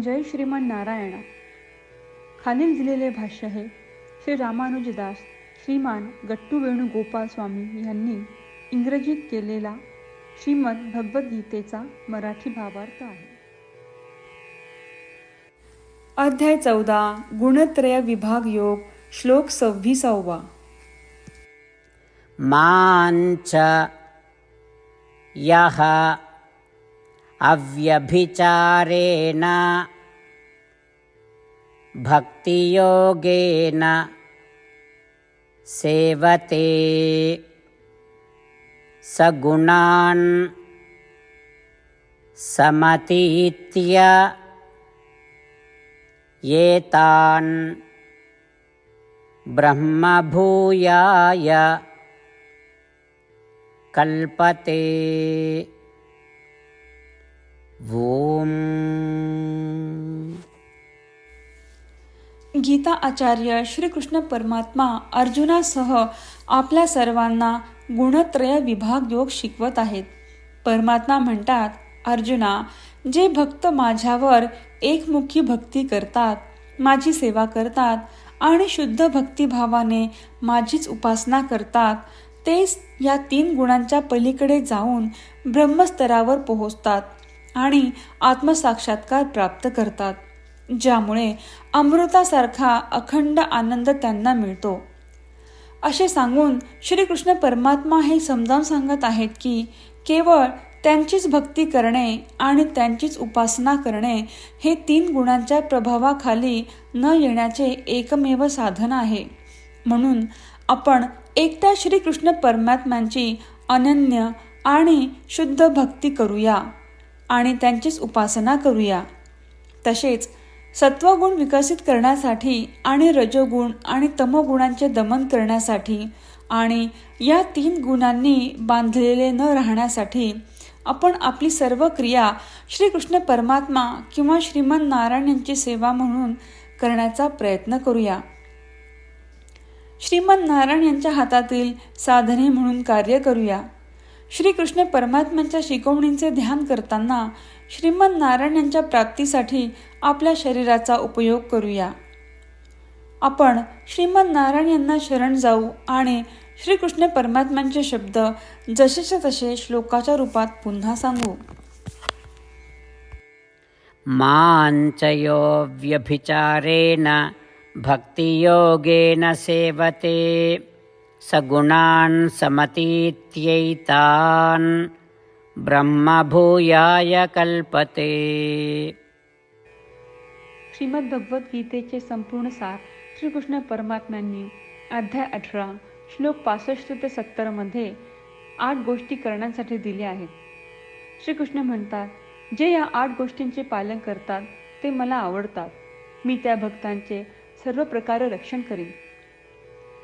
जय श्रीमान नारायणा. खालील दिलेले भाष्य हे श्री रामानुजदास श्रीमान गट्टू वेणुगोपाल स्वामी यांनी इंग्रजीत केलेला श्रीमद भगवद्गीतेचा मराठी भावार्थ आहे. अध्याय चौदा गुणत्रय विभाग योग श्लोक सव्वीसावा. माञ्च यः अव्यभिचारेण भक्तियोगेन सेवते। सगुणान् समतीत्य एतान् ब्रह्मभूयाय कल्पते गीता आचार्य श्रीकृष्ण परमात्मा अर्जुनासह आपल्या सर्वांना गुणत्रय विभाग योग शिकवत आहेत. परमात्मा म्हणतात अर्जुना जे भक्त माझ्यावर एकमुखी भक्ती करतात माझी सेवा करतात आणि शुद्ध भक्तिभावाने माझीच उपासना करतात तेच या तीन गुणांच्या पलीकडे जाऊन ब्रह्मस्तरावर पोहोचतात. आणि आत्मसाक्षात्कार प्राप्त करतात ज्यामुळे अमृतासारखा अखंड आनंद त्यांना मिळतो. असे सांगून श्रीकृष्ण परमात्मा हे समजावून सांगत आहेत की केवळ त्यांचीच भक्ती करणे आणि त्यांचीच उपासना करणे हे तीन गुणांच्या प्रभावाखाली न येण्याचे एकमेव साधन आहे. म्हणून आपण एकट्या श्रीकृष्ण परमात्म्यांची अनन्य आणि शुद्ध भक्ती करूया. आणि त्यांचीच उपासना करूया. तसेच सत्वगुण विकसित करण्यासाठी आणि रजोगुण आणि तमोगुणांचे दमन करण्यासाठी आणि या तीन गुणांनी बांधलेले न राहण्यासाठी आपण आपली सर्व क्रिया श्रीकृष्ण परमात्मा किंवा श्रीमन नारायण यांची सेवा म्हणून करण्याचा प्रयत्न करूया. श्रीमन नारायण यांच्या हातातील साधने म्हणून कार्य करूया. श्रीकृष्ण परमात्म्यांच्या शिकवणींचे ध्यान करताना श्रीमंत नारायण यांच्या प्राप्तीसाठी आपल्या शरीराचा उपयोग करूया. आपण श्रीमंत नारायण यांना शरण जाऊ आणि श्रीकृष्ण परमात्म्यांचे शब्द जसेच्या तसे श्लोकाच्या रूपात पुन्हा सांगू. माञ्चयो व्यभिचारेण भक्तियोगेन सेवते। सगुणान् समतीत्यैतान् ब्रह्मभूयाय कल्पते। श्रीमद्भगवद्गीतेचे संपूर्ण सार श्रीकृष्ण परमात्म्यांनी अध्याय अठरा श्लोक पासष्ट ते सत्तरमध्ये आठ गोष्टी करण्यासाठी दिल्या आहेत. श्रीकृष्ण म्हणतात जे या आठ गोष्टींचे पालन करतात ते मला आवडतात. मी त्या भक्तांचे सर्व प्रकारे रक्षण करीन.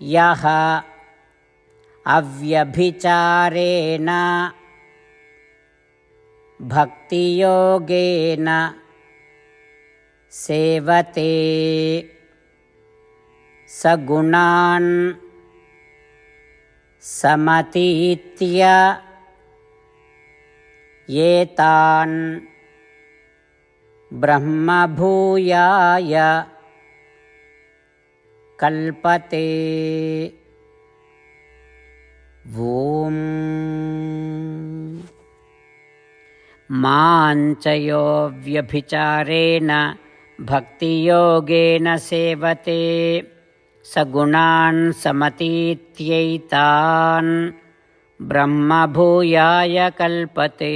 यः अव्यभिचारेण भक्तियोगेन सेवते सगुणान् समतीत्य एतान् ब्रह्मभूयाय कल्पते। ॐ माञ्चयो व्यभिचारेण भक्तियोगेन सेवते सगुणान् समतीत्यैतान् ब्रह्मभूयाय कल्पते